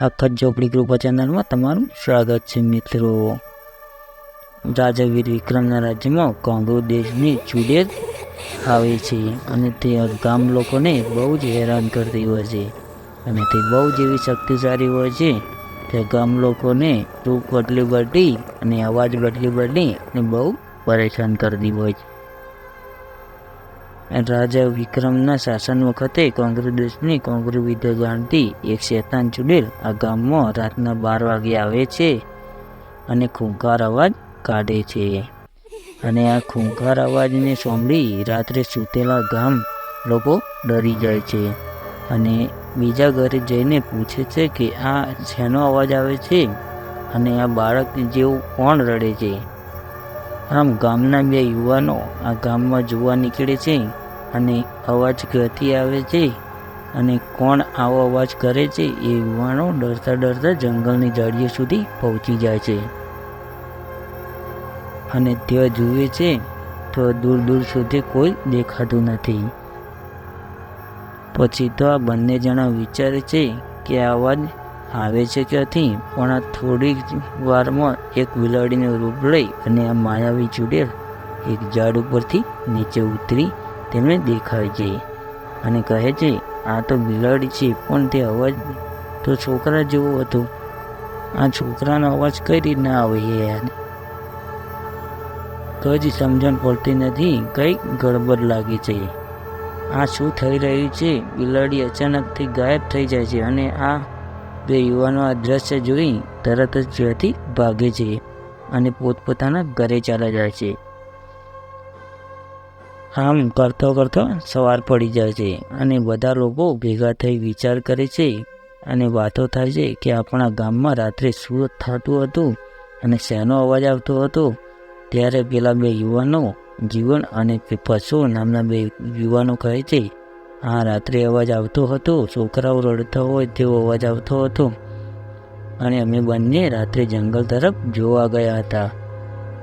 આખત ઝોપડી કૃપા ચેનલમાં તમારું સ્વાગત છે મિત્રો. રાજાવીર વિક્રમના રાજ્યમાં કોંગો દેશની ચુડેલ આવે છે અને તે ગામ લોકોને બહુ જ હેરાન કરતી હોય છે અને તે બહુ જ એવી શક્તિશાળી હોય છે તે ગામ લોકોને રૂપ બદલી બદલી અને અવાજ બદલી બદલી અને બહુ પરેશાન કરતી હોય છે. રાજા વિક્રમના શાસન વખતે કોંગ્રેસ દેશની કોંગ્રેસ વિદ્ય જાણતી એક શેતાન ચુડેલ આ ગામમાં રાતના બાર વાગે આવે છે અને ખૂંખાર અવાજ કાઢે છે. અને આ ખૂંખાર અવાજને સાંભળી રાત્રે સૂતેલા ગામ લોકો ડરી જાય છે. અને બીજા ઘરે જઈને પૂછે છે કે આ શેનો અવાજ આવે છે? અને આ બાળક જેવું કોણ રડે છે? આમ ગામના બે યુવાનો આ ગામમાં જોવા નીકળે છે અને અવાજ ક્યાંથી આવે છે અને કોણ આવો અવાજ કરે છે એ યુવાનો ડરતા ડરતા જંગલની જાળીઓ સુધી પહોંચી જાય છે. અને ત્યાં જુએ છે તો દૂર દૂર સુધી કોઈ દેખાતું નથી. પછી તો આ બંને જણા વિચારે છે કે આ અવાજ આવે છે ક્યાંથી પણ આ થોડી વારમાં એક બિલાડીને રૂપ લઈ અને આ માયાવી ચૂડેલ એક ઝાડ ઉપરથી નીચે ઉતરી તેમને દેખાય છે. અને કહે છે, આ તો બિલાડી છે, પણ તે અવાજ તો છોકરા જેવો હતો. આ છોકરાનો અવાજ કઈ રીતના આવે યાર? તો જ સમજણ પડતી નથી, કંઈક ગડબડ લાગે છે. આ શું થઈ રહ્યું છે? બિલાડી અચાનકથી ગાયબ થઈ જાય છે અને આ બે યુવાનો આ દ્રશ્ય જોઈ તરત જ ત્યાંથી ભાગે છે અને પોતપોતાના ઘરે ચાલ્યા જાય છે. આમ કરતો કરતો સવાર પડી જાય છે અને બધા લોકો ભેગા થઈ વિચાર કરે છે અને વાતો થાય છે કે આપણા ગામમાં રાત્રે શું થતું હતું અને શેનો અવાજ આવતો હતો. ત્યારે પેલા બે યુવાનો જીવન અને પશુ નામના બે યુવાનો કહે છે હા રાત્રે અવાજ આવતો હતો, છોકરાઓ રડતા હોય તેવો અવાજ આવતો હતો. અને અમે બંને રાત્રે જંગલ તરફ જોવા ગયા હતા.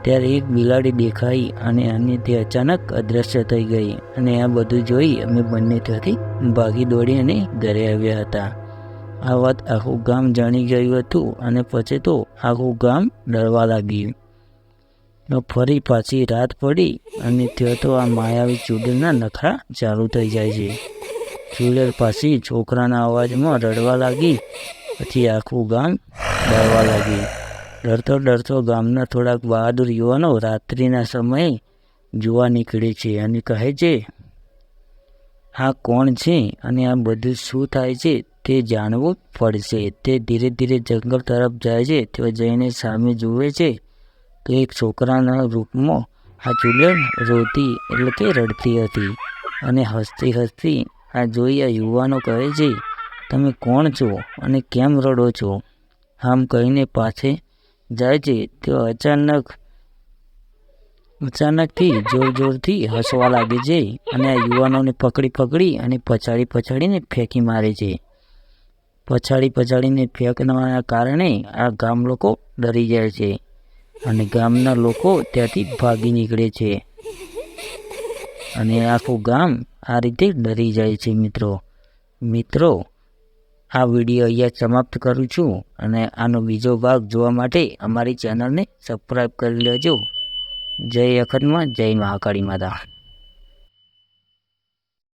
ત્યારે એક બિલાડી દેખાઈ અને અને તે અચાનક અદૃશ્ય થઈ ગઈ અને આ બધું જોઈ અમે બંને ત્યાંથી ભાગી દોડી અને ઘરે આવ્યા હતા. આ વાત આખું ગામ જાણી ગયું હતું અને પછી તો આખું ગામ ડરવા લાગ્યું. ફરી પાછી રાત પડી અને ત્યાં તો આ માયાવી ચૂડેલના નખરા ચાલુ થઈ જાય છે. ચૂડેલ પાછી છોકરાના અવાજમાં રડવા લાગી. પછી આખું ગામ ડરવા લાગી ડરતો ડરતો ગામના થોડાક બહાદુર યુવાનો રાત્રિના સમયે જોવા નીકળે છે અને કહે છે આ કોણ છે અને આ બધું શું થાય છે તે જાણવું પડશે. તે ધીરે ધીરે જંગલ તરફ જાય છે. તે જઈને સામે જુએ છે તો એક છોકરાના રૂપમાં આ ચૂડેલ રોતી એટલે કે રડતી હતી અને હસતી હસતી આ જોઈ આ યુવાનો કહે છે, તમે કોણ છો અને કેમ રડો છો? આમ કહીને પાછે જાય છે તો અચાનક, અચાનકથી જોર જોરથી હસવા લાગે છે અને આ યુવાનોને પકડી પકડી અને પછાડી પછાડીને ફેંકી મારે છે. પછાડી પછાડીને ફેંકવાના કારણે આ ગામ લોકો ડરી જાય છે. અને ગામના લોકો ત્યાંથી ભાગી નીકળે છે. અને આખું ગામ આ રીતે ડરી જાય છે મિત્રો. મિત્રો, આ વીડિયો અહીંયા સમાપ્ત કરું છું અને આનો બીજો ભાગ જોવા માટે અમારી ચેનલને સબસ્ક્રાઈબ કરી લેજો. જય અખંડમાં જય મહાકાળી માતા.